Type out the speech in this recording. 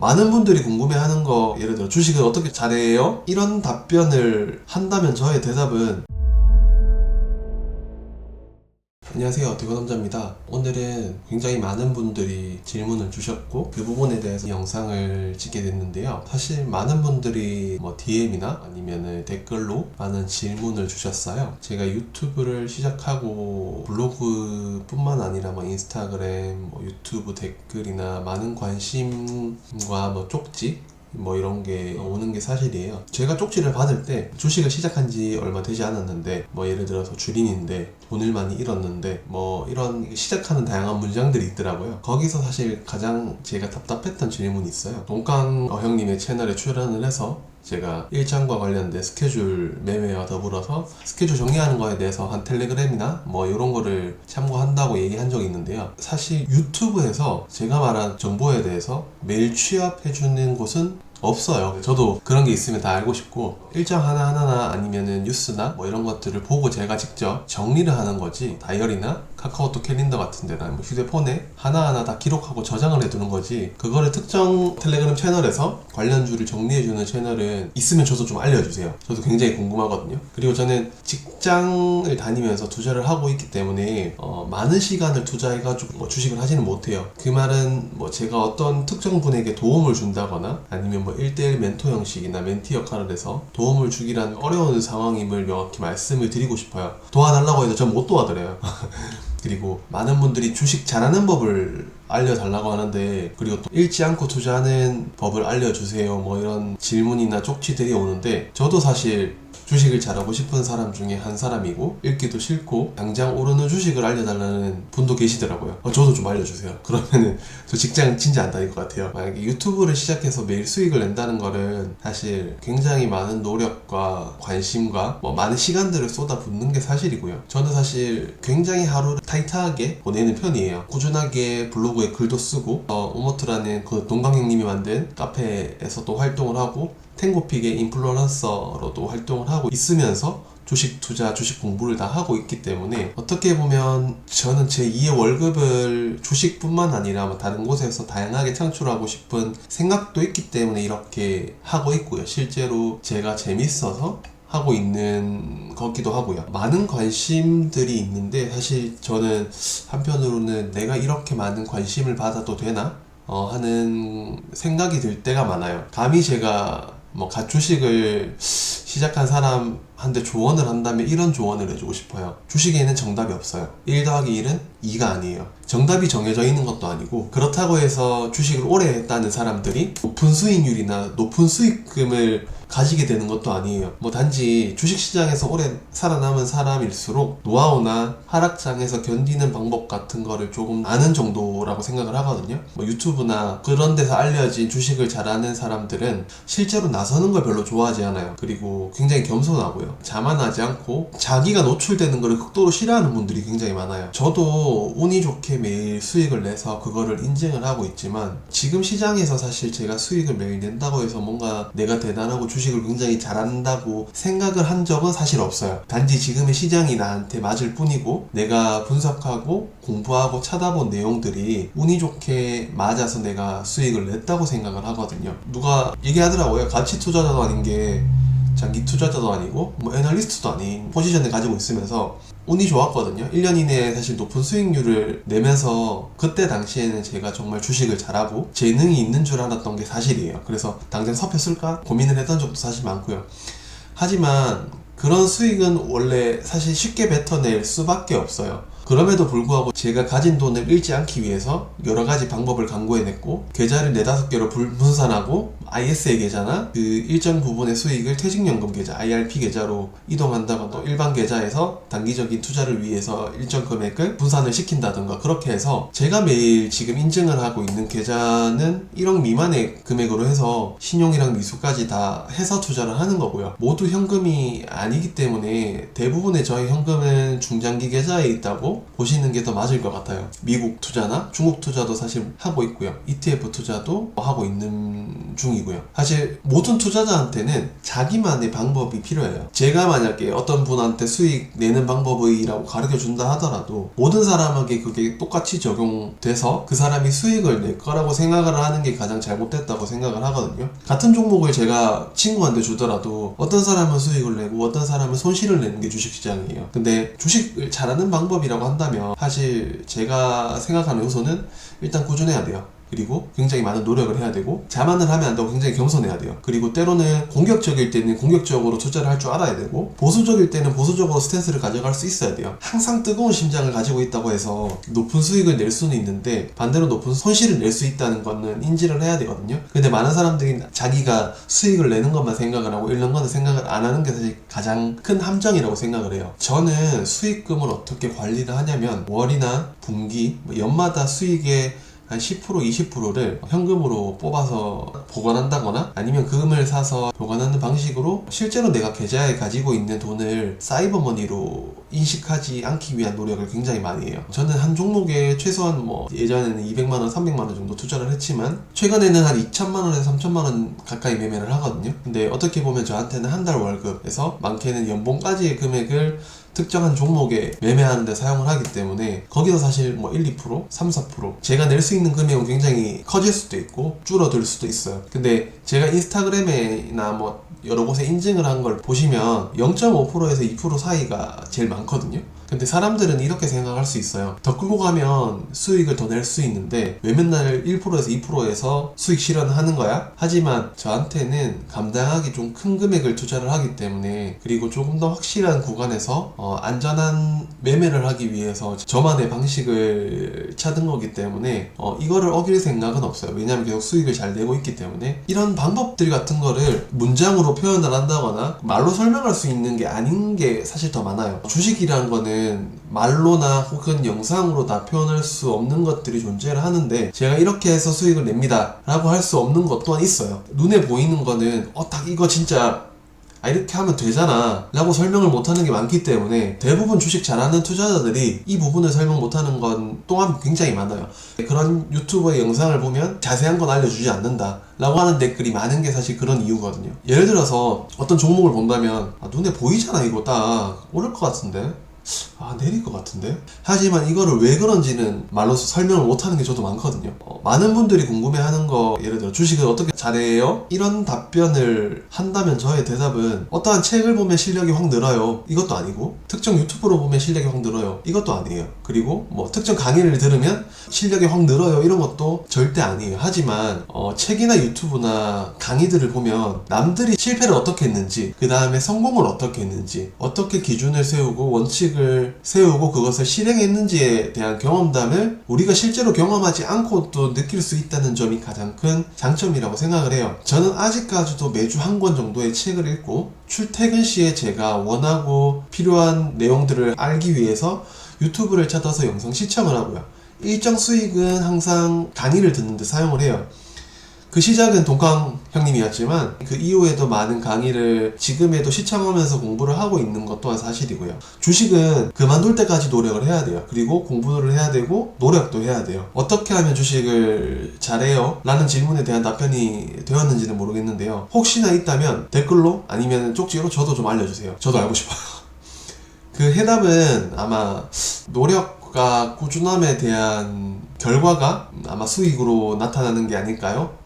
많은 분들이 궁금해하는 거 예를 들어 주식을 어떻게 잘해요? 이런 답변을 한다면 저의 대답은 안녕하세요. 대건남자입니다. 오늘은 굉장히 많은 분들이 질문을 주셨고 그 부분에 대해서 영상을 찍게 됐는데요. 사실 많은 분들이 뭐 DM이나 아니면 댓글로 많은 질문을 주셨어요. 제가 유튜브를 시작하고 블로그 뿐만 아니라 뭐 인스타그램 뭐 유튜브 댓글이나 많은 관심과 뭐 쪽지 뭐 이런 게 오는 게 사실이에요. 제가 쪽지를 받을 때 주식을 시작한 지 얼마 되지 않았는데 뭐 예를 들어서 주린인데 돈을 많이 잃었는데 뭐 이런 시작하는 다양한 문장들이 있더라고요. 거기서 사실 가장 제가 답답했던 질문이 있어요. 동강 어, 형님의 채널에 출연을 해서 제가 일정과 관련된 스케줄 매매와 더불어서 스케줄 정리하는 거에 대해서 한 텔레그램이나 뭐 이런 거를 참고한다고 얘기한 적이 있는데요. 사실 유튜브에서 제가 말한 정보에 대해서 매일 취합해주는 곳은 없어요. 저도 그런 게 있으면 다 알고 싶고 일정 하나하나나 아니면은 뉴스나 뭐 이런 것들을 보고 제가 직접 정리를 하는 거지 다이어리나 카카오톡 캘린더 같은 데나 뭐 휴대폰에 하나하나 다 기록하고 저장을 해두는 거지 그거를 특정 텔레그램 채널에서 관련주를 정리해주는 채널은 있으면 저도 좀 알려주세요. 저도 굉장히 궁금하거든요. 그리고 저는 직장을 다니면서 투자를 하고 있기 때문에 어, 많은 시간을 투자해가지고 뭐 주식을 하지는 못해요. 그 말은 뭐 제가 어떤 특정 분에게 도움을 준다거나 아니면 뭐 1대1 멘토 형식이나 멘티 역할을 해서 도움을 주기란 어려운 상황임을 명확히 말씀을 드리고 싶어요. 도와달라고 해도 전못 도와드려요. 그리고 많은 분들이 주식 잘하는 법을 알려달라고 하는데 그리고 또 잃지 않고 투자하는 법을 알려주세요 뭐 이런 질문이나 쪽지들이 오는데 저도 사실 주식을 잘하고 싶은 사람 중에 한 사람이고 읽기도 싫고 당장 오르는 주식을 알려달라는 분도 계시더라고요. 어, 저도 좀 알려주세요. 그러면은 저 직장 진짜 안 다닐 것 같아요. 만약에 유튜브를 시작해서 매일 수익을 낸다는 거는 사실 굉장히 많은 노력과 관심과 뭐 많은 시간들을 쏟아붓는 게 사실이고요. 저는 사실 굉장히 하루를 타이트하게 보내는 편이에요. 꾸준하게 블로그에 글도 쓰고 어, 오모트라는 그 동강 형님이 만든 카페에서 또 활동을 하고 탱고픽의 인플루언서로도 활동을 하고 있으면서 주식 투자, 주식 공부를 다 하고 있기 때문에 어떻게 보면 저는 제 2의 월급을 주식뿐만 아니라 뭐 다른 곳에서 다양하게 창출하고 싶은 생각도 있기 때문에 이렇게 하고 있고요. 실제로 제가 재밌어서 하고 있는 거기도 하고요. 많은 관심들이 있는데 사실 저는 한편으로는 내가 이렇게 많은 관심을 받아도 되나? 어, 하는 생각이 들 때가 많아요. 감히 제가 뭐 가주식을 시작한 사람한테 조언을 한다면 이런 조언을 해주고 싶어요. 주식에는 정답이 없어요. 1 더하기 1은 2가 아니에요. 정답이 정해져 있는 것도 아니고 그렇다고 해서 주식을 오래 했다는 사람들이 높은 수익률이나 높은 수익금을 가지게 되는 것도 아니에요. 뭐 단지 주식시장에서 오래 살아남은 사람일수록 노하우나 하락장에서 견디는 방법 같은 거를 조금 아는 정도라고 생각을 하거든요. 뭐 유튜브나 그런 데서 알려진 주식을 잘하는 사람들은 실제로 나서는 걸 별로 좋아하지 않아요. 그리고 굉장히 겸손하고요. 자만하지 않고 자기가 노출되는 거를 극도로 싫어하는 분들이 굉장히 많아요. 저도 운이 좋게 매일 수익을 내서 그거를 인증을 하고 있지만 지금 시장에서 사실 제가 수익을 매일 낸다고 해서 뭔가 내가 대단하고 주 식을 굉장히 잘한다고 생각을 한 적은 사실 없어요. 단지 지금의 시장이 나한테 맞을 뿐이고 내가 분석하고 공부하고 찾아본 내용들이 운이 좋게 맞아서 내가 수익을 냈다고 생각을 하거든요. 누가 얘기하더라고요. 가치 투자자도 아닌 게 장기 투자자도 아니고 뭐 애널리스트도 아닌 포지션을 가지고 있으면서 운이 좋았거든요. 1년 이내에 사실 높은 수익률을 내면서 그때 당시에는 제가 정말 주식을 잘하고 재능이 있는 줄 알았던 게 사실이에요. 그래서 당장 섭했을까 고민을 했던 적도 사실 많고요. 하지만 그런 수익은 원래 사실 쉽게 뱉어낼 수밖에 없어요. 그럼에도 불구하고 제가 가진 돈을 잃지 않기 위해서 여러 가지 방법을 강구해냈고 계좌를 네다섯 개로 불- 분산하고 ISA 계좌나 그 일정 부분의 수익을 퇴직연금 계좌 IRP 계좌로 이동한다거나 또 일반 계좌에서 단기적인 투자를 위해서 일정 금액을 분산을 시킨다던가 그렇게 해서 제가 매일 지금 인증을 하고 있는 계좌는 1억 미만의 금액으로 해서 신용이랑 미수까지 다 해서 투자를 하는 거고요. 모두 현금이 아니기 때문에 대부분의 저의 현금은 중장기 계좌에 있다고 보시는 게 더 맞을 것 같아요. 미국 투자나 중국 투자도 사실 하고 있고요. ETF 투자도 하고 있는 중이고요. 사실 모든 투자자한테는 자기만의 방법이 필요해요. 제가 만약에 어떤 분한테 수익 내는 방법이라고 가르쳐 준다 하더라도 모든 사람에게 그게 똑같이 적용돼서 그 사람이 수익을 낼 거라고 생각을 하는 게 가장 잘못됐다고 생각을 하거든요. 같은 종목을 제가 친구한테 주더라도 어떤 사람은 수익을 내고 어떤 사람은 손실을 내는 게 주식시장이에요. 근데 주식을 잘하는 방법이라고 한다면 사실 제가 생각하는 요소는 일단 꾸준해야 돼요. 그리고 굉장히 많은 노력을 해야 되고 자만을 하면 안 되고 굉장히 겸손해야 돼요. 그리고 때로는 공격적일 때는 공격적으로 투자를 할 줄 알아야 되고 보수적일 때는 보수적으로 스탠스를 가져갈 수 있어야 돼요. 항상 뜨거운 심장을 가지고 있다고 해서 높은 수익을 낼 수는 있는데 반대로 높은 손실을 낼 수 있다는 거는 인지를 해야 되거든요. 근데 많은 사람들이 자기가 수익을 내는 것만 생각을 하고 잃는 거는 생각을 안 하는 게 사실 가장 큰 함정이라고 생각을 해요. 저는 수익금을 어떻게 관리를 하냐면 월이나 분기, 뭐 연마다 수익의 한 10% 20%를 현금으로 뽑아서 보관한다거나 아니면 금을 사서 보관하는 방식으로 실제로 내가 계좌에 가지고 있는 돈을 사이버머니로 인식하지 않기 위한 노력을 굉장히 많이 해요. 저는 한 종목에 최소한 뭐 예전에는 200만 원, 300만 원 정도 투자를 했지만 최근에는 한 2천만 원에서 3천만 원 가까이 매매를 하거든요. 근데 어떻게 보면 저한테는 한 달 월급에서 많게는 연봉까지의 금액을 특정한 종목에 매매하는데 사용을 하기 때문에 거기서 사실 뭐 1, 2%, 3, 4% 제가 낼 수 있는 금액은 굉장히 커질 수도 있고 줄어들 수도 있어요. 근데 제가 인스타그램이나 뭐 여러 곳에 인증을 한 걸 보시면 0.5%에서 2% 사이가 제일 많거든요. 근데 사람들은 이렇게 생각할 수 있어요. 더 끌고 가면 수익을 더 낼 수 있는데 왜 맨날 1%에서 2%에서 수익 실현하는 거야? 하지만 저한테는 감당하기 좀 큰 금액을 투자를 하기 때문에 그리고 조금 더 확실한 구간에서 어, 안전한 매매를 하기 위해서 저만의 방식을 찾은 거기 때문에 어, 이거를 어길 생각은 없어요. 왜냐하면 계속 수익을 잘 내고 있기 때문에 이런 방법들 같은 거를 문장으로 표현을 한다거나 말로 설명할 수 있는 게 아닌 게 사실 더 많아요. 주식이라는 거는 말로나 혹은 영상으로 다 표현할 수 없는 것들이 존재를 하는데 제가 이렇게 해서 수익을 냅니다 라고 할 수 없는 것 또한 있어요. 눈에 보이는 거는 어 딱 이거 진짜 아 이렇게 하면 되잖아 라고 설명을 못하는 게 많기 때문에 대부분 주식 잘하는 투자자들이 이 부분을 설명 못하는 건 또한 굉장히 많아요. 그런 유튜버의 영상을 보면 자세한 건 알려주지 않는다 라고 하는 댓글이 많은 게 사실 그런 이유거든요. 예를 들어서 어떤 종목을 본다면 아, 눈에 보이잖아 이거 딱. 오를 것 같은데 아 내릴 것 같은데? 하지만 이거를 왜 그런지는 말로서 설명을 못하는 게 저도 많거든요. 어, 많은 분들이 궁금해하는 거 예를 들어 주식을 어떻게 잘해요? 이런 답변을 한다면 저의 대답은 어떠한 책을 보면 실력이 확 늘어요. 이것도 아니고 특정 유튜브로 보면 실력이 확 늘어요. 이것도 아니에요. 그리고 뭐 특정 강의를 들으면 실력이 확 늘어요. 이런 것도 절대 아니에요. 하지만 어, 책이나 유튜브나 강의들을 보면 남들이 실패를 어떻게 했는지 그 다음에 성공을 어떻게 했는지 어떻게 기준을 세우고 원칙을 세우고 그것을 실행했는지에 대한 경험담을 우리가 실제로 경험하지 않고도 느낄 수 있다는 점이 가장 큰 장점이라고 생각을 해요. 저는 아직까지도 매주 한 권 정도의 책을 읽고 출퇴근 시에 제가 원하고 필요한 내용들을 알기 위해서 유튜브를 찾아서 영상 시청을 하고요. 일정 수익은 항상 강의를 듣는데 사용을 해요. 그 시작은 동강 형님이었지만 그 이후에도 많은 강의를 지금에도 시청하면서 공부를 하고 있는 것 또한 사실이고요. 주식은 그만둘 때까지 노력을 해야 돼요. 그리고 공부를 해야 되고 노력도 해야 돼요. 어떻게 하면 주식을 잘해요? 라는 질문에 대한 답변이 되었는지는 모르겠는데요. 혹시나 있다면 댓글로 아니면 쪽지로 저도 좀 알려주세요. 저도 알고 싶어요. 그 해답은 아마 노력과 꾸준함에 대한 결과가 아마 수익으로 나타나는 게 아닐까요?